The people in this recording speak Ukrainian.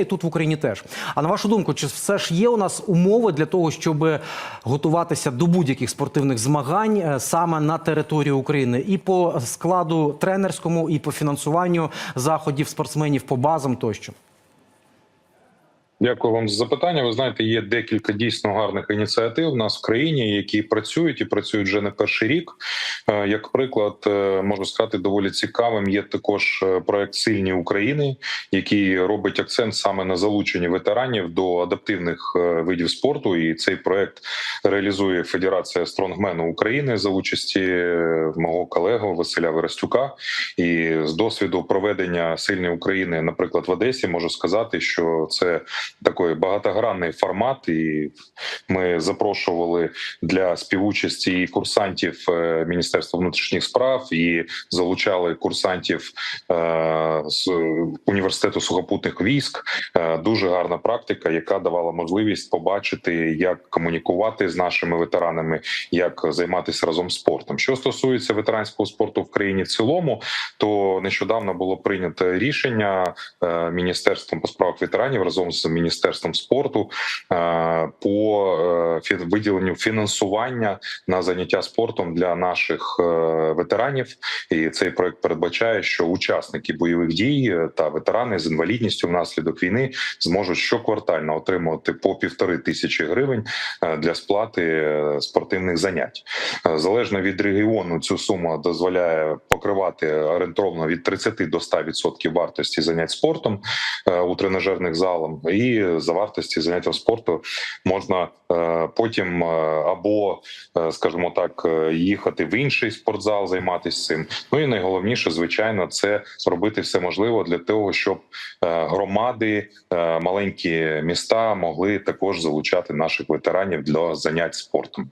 і тут в Україні теж. А на вашу думку, чи все ж є у нас умови для того, щоб готуватися до будь-яких спортивних змагань е, саме на території України, і по складу тренерському, і по фінансуванню заходів спортсменів, по базам тощо? Дякую вам за запитання. Ви знаєте, є декілька дійсно гарних ініціатив у нас в країні, які працюють і працюють вже не перший рік. Е, Як приклад, е, можу сказати, доволі цікавим. Є також е, проект Сильні України, який робить акцент саме на залученні ветеранів до адаптивних видів спорту. І цей проект реалізує Федерація стронгмену України за участі мого колеги Василя Верестюка. І з досвіду проведення сильної України, наприклад, в Одесі, можу сказати, що це такий багатогранний формат, і ми запрошували для співучасті і курсантів е, Міністерства внутрішніх справ і залучали курсантів е, з університету сухопутних військ. Е, Дуже гарна практика, яка давала можливість побачити, як комунікувати з нашими ветеранами, як займатися разом спортом. Що стосується ветеранського спорту в країні в цілому, то нещодавно було прийнято рішення міністерством по справах ветеранів разом з міністерством спорту е, по е, виділенню фінансування на заняття спортом для наших е, ветеранів. І цей проект передбачає, що учасники бойових дій та ветерани з інвалідністю внаслідок війни зможуть щоквартально отримувати по півтори тисячі гривень для сплати спортивних занять. Залежно від регіону, цю суму дозволяє покривати орієнтовно від 30 до 100% вартості занять спортом у тренажерних залах. І за вартості заняття спорту можна е, потім е, або, е, скажімо так, їхати в інший спортзал, займатися цим. Ну і найголовніше, звичайно, це робити все можливе для того, щоб громади, маленькі міста могли також залучати наших ветеранів для занять спортом.